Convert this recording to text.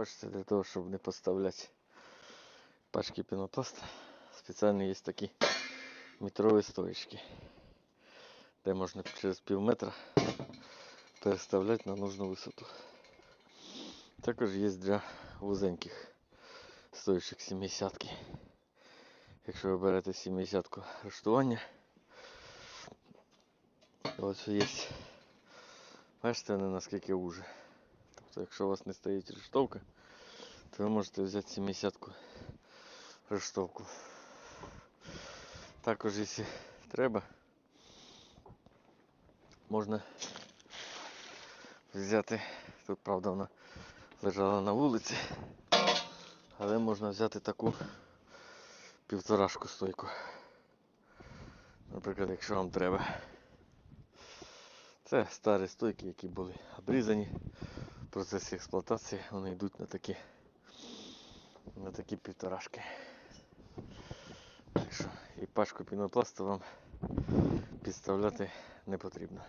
Бачите, для того, щоб не поставляти пачки пінопласта, спеціально є такі метрові стоечки, де можна через пів метра переставляти на нужну висоту. Також є для вузеньких стоячих 70 Якщо ви берете 70 рештування, ось є. Бачите, вони наскільки уже. Тобто, якщо у вас не стоїть рештовка, то ви можете взяти 70 рештовку. Також, якщо треба, можна взяти, тут правда вона лежала на вулиці, але можна взяти таку півторашку стойку. Наприклад, якщо вам треба. Це старі стойки, які були обрізані процесі експлуатації, вони йдуть на такі, на такі півторашки. Так що і пачку пінопласту вам підставляти не потрібно.